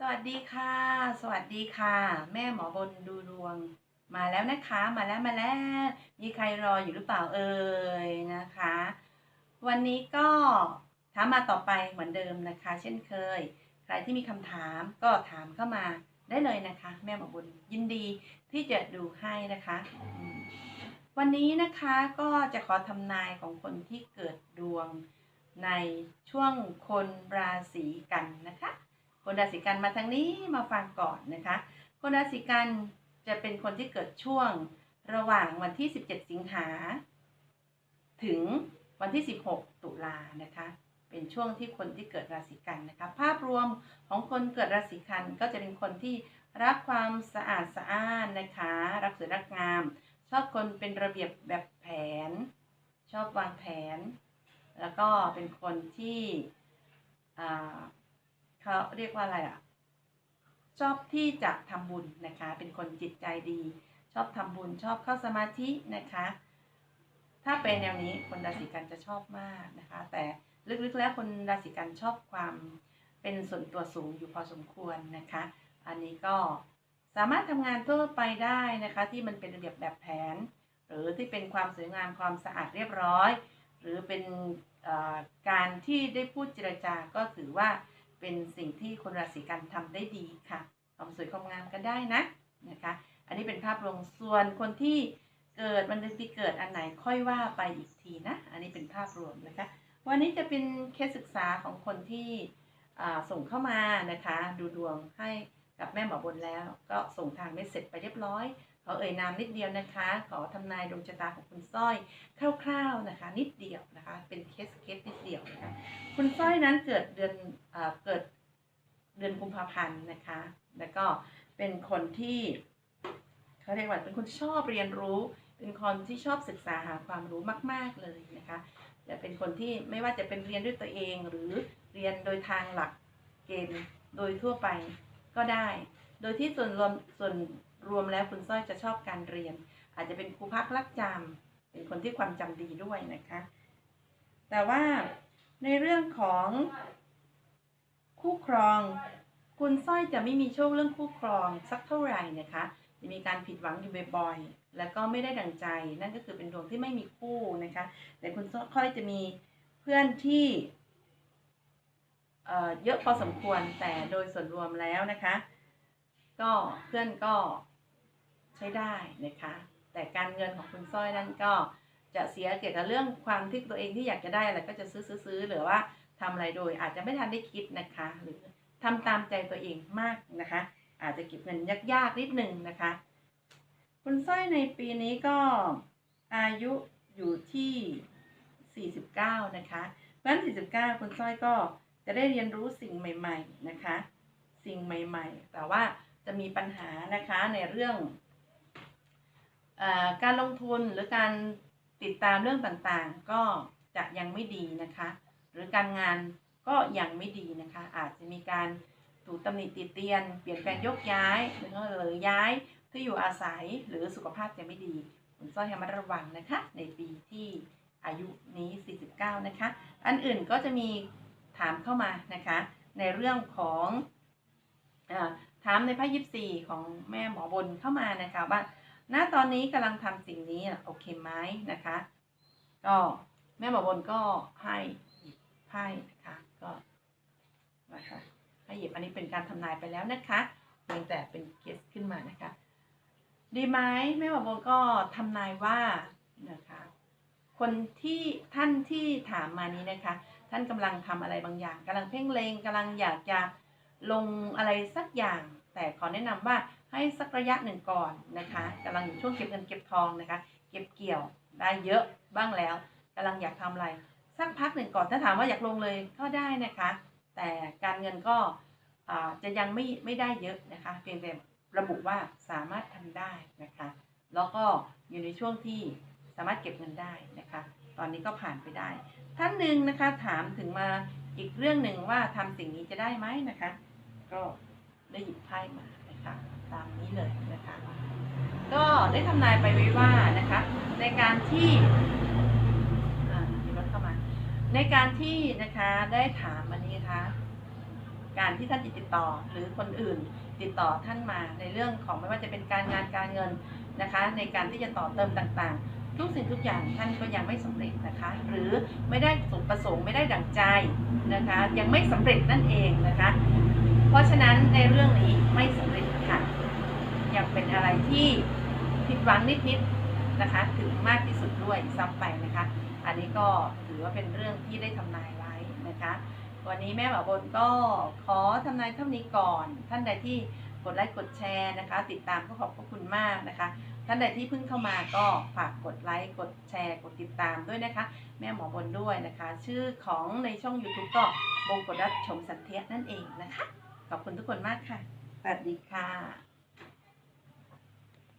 สวัสดีค่ะ สวัสดีค่ะ แม่หมอบนดูดวง มาแล้วนะคะ มาแล้วมาแล้ว มีใครรออยู่หรือเปล่าเอ่ยนะคะ วันนี้ก็ถามมาต่อไปเหมือนเดิมนะคะ เช่นเคย ใครที่มีคำถามก็ถามเข้ามาได้เลยนะคะ แม่หมอบนยินดีที่จะดูให้นะคะ วันนี้นะคะก็จะขอทำนายของคนที่เกิดดวงในช่วงคนราศีกันนะคะ คนราศีกันมาทางนี้มาฟังก่อนนะคะ คนราศีกันจะเป็นคนที่เกิดช่วงระหว่างวันที่ 17 สิงหา ถึงวันที่ 16 ตุลานะคะ เป็นช่วงที่คนที่เกิดราศีกันนะคะ ภาพรวมของคนเกิดราศีกันก็จะเป็นคนที่รักความสะอาดสะอ้านนะคะ รักสวยรักงาม ชอบคนเป็นระเบียบแบบแผน ชอบวางแผน แล้วก็เป็นคนที่ เขาเรียกว่าอะไรอะ ชอบที่จะทำบุญนะคะ เป็นคนจิตใจดี ชอบทำบุญชอบเข้าสมาธินะคะ ถ้าเป็นแนวนี้คนราศีกันจะชอบมากนะคะ แต่ลึกๆแล้วคนราศีกันชอบความเป็นส่วนตัวสูงอยู่พอสมควรนะคะ อันนี้ก็สามารถทำงานทั่วไปได้นะคะ ที่มันเป็นระเบียบแบบแผน หรือที่เป็นความสวยงามความสะอาดเรียบร้อย หรือเป็นการที่ได้พูดเจรจาก็ถือว่า เป็นสิ่งที่คนราศีกันทำได้ดีค่ะความสวยความงามกันได้นะนะคะ อันนี้เป็นภาพรวมส่วนคนที่เกิดวันเดือนปีเกิดอันไหนค่อยว่าไปอีกทีนะ อันนี้เป็นภาพรวมนะคะ วันนี้จะเป็นเคสศึกษาของคนที่อ่าส่งเข้ามานะคะ ดูดวงให้ กับแม่หมอบนแล้ว ก็ส่งทางไม่เสร็จไปเรียบร้อยขอเอ่ยนามนิดเดียวนะคะ ขอทำนายดวงชะตาของคุณสร้อยคร่าวๆนะคะ นิดเดียวนะคะ เป็นเคสเคสนิดเดียวนะคะคุณสร้อยนั้นเกิดเดือนเอเกิดเดือนกุมภาพันธ์นะคะ แล้วก็เป็นคนที่เขาเรียกว่าเป็นคนชอบเรียนรู้ เป็นคนที่ชอบศึกษาหาความรู้มาก ๆเลยนะคะจะเป็นคนที่ไม่ว่าจะเป็นเรียนด้วยตัวเองหรือเรียนโดยทางหลักเกณฑ์โดยทั่วไป ก็ได้ โดยที่ส่วนรวมส่วนรวมแล้วคุณสร้อยจะชอบการเรียน อาจจะเป็นครูพักรักจำเป็นคนที่ความจำดีด้วยนะคะ แต่ว่าในเรื่องของคู่ครอง คุณสร้อยจะไม่มีโชคเรื่องคู่ครองสักเท่าไหร่นะคะจะมีการผิดหวังอยู่บ่อยๆ แล้วก็ไม่ได้ดังใจ นั่นก็คือเป็นดวงที่ไม่มีคู่นะคะ แต่คุณสร้อยจะมีเพื่อนที่ เเยอะพอสมควรแต่โดยส่วนรวมแล้วนะคะ ก็เพื่อนก็ใช้ได้นะคะ แต่การเงินของคุณสร้อยนั่นก็จะเสียเกี่ยวกับเรื่องความที่ตัวเองที่อยากจะได้อะไรก็จะซื้อซื้ออหรือว่าทำอะไรโดยอาจจะไม่ทันได้คิดนะคะ หรือทำตามใจตัวเองมากนะคะ อาจจะเก็บเงินยากๆนิดนึงนะคะ คุณสร้อยในปีนี้ก็อายุอยู่ที่ 49 นะคะเพราะฉะนั้น49 คุณสร้อยก็ จะได้เรียนรู้สิ่งใหม่ ๆนะคะ สิ่งใหม่ ๆ แต่ว่าจะมีปัญหานะคะในเรื่องอการลงทุนหรือการติดตามเรื่องต่างๆ ก็จะยังไม่ดีนะคะ หรือการงานก็ยังไม่ดีนะคะ อาจจะมีการถูกตำหนิติเตียน เปลี่ยนแปลงยกย้ายหรือหรือย้ายที่อยู่อาศัยหรือสุขภาพจะไม่ดีคุณส้อยให้ระมัดระวังนะคะ ในปีที่อายุนี้ 49 นะคะ อันอื่นก็จะมี ถามเข้ามานะคะ ในเรื่องของอถามในไพ่ยิปซีของแม่หมอบนเข้ามานะคะว่าณตอนนี้กำลังทำสิ่งนี้โอเคไหมนะคะ ก็แม่หมอบนก็ให้หยิบไพ่นะคะก็นะคะให้หยิบอันนี้เป็นการทำนายไปแล้วนะคะเพียงแต่เป็นเคสขึ้นมานะคะ ดีไหมแม่หมอบนก็ทำนายว่านะ คนที่ท่านที่ถามมานี้นะคะ ท่านกำลังทำอะไรบางอย่างกำลังเพ่งเลงกำลังอยากจะลงอะไรสักอย่าง แต่ขอแนะนำว่าให้สักระยะหนึ่งก่อนนะคะกำลังอยู่ช่วงเก็บเงินเก็บทองนะคะ เก็บเกี่ยวได้เยอะบ้างแล้วกำลังอยากทำอะไรสักพักหนึ่งก่อนถ้าถามว่าอยากลงเลยก็ได้นะคะ แต่การเงินก็จะยังไม่ไม่ได้เยอะนะคะ เพียงแต่ระบุว่าสามารถทำได้นะคะ แล้วก็อยู่ในช่วงที่ สามารถเก็บเงินได้นะคะ ตอนนี้ก็ผ่านไปได้ ท่านหนึ่งนะคะถามถึงมาอีกเรื่องหนึ่งว่าทำสิ่งนี้จะได้ไหมนะคะ ก็ได้หยิบไพ่มานะคะตามนี้เลยนะคะ ก็ได้ทำนายไปไว้ว่านะคะ ในการที่อ่ามีรถเข้ามา ในการที่นะคะได้ถามอันนี้นะคะการที่ท่านติดต่อหรือคนอื่นติดต่อท่านมาในเรื่องของไม่ว่าจะเป็นการงานการเงินนะคะ ในการที่จะต่อเติมต่างๆ ทุกสิ่งทุกอย่างท่านก็ยังไม่สำเร็จนะคะ หรือไม่ได้สมประสงค์ไม่ได้ดังใจนะคะ ยังไม่สำเร็จนั่นเองนะคะ เพราะฉะนั้นในเรื่องนี้ไม่สำเร็จค่ะยังเป็นอะไรที่ผิดหวังนิดๆนะคะ ถึงมากที่สุดด้วยซ้ำไปนะคะ อันนี้ก็ถือว่าเป็นเรื่องที่ได้ทำนายไว้นะคะ วันนี้แม่หมอบนก็ขอทำนายเท่านี้ก่อน ท่านใดที่กดไลค์กดแชร์นะคะ ติดตามก็ขอบพระคุณมากนะคะ ท่านใดที่เพิ่งเข้ามาก็ฝากกดไลค์กดแชร์กดติดตามด้วยนะคะ แม่หมอบนด้วยนะคะ ชื่อของในช่อง YouTube ก็บงกดรัชชมสันเทียนั่นเองนะคะ ขอบคุณทุกคนมากค่ะสวัสดีค่ะ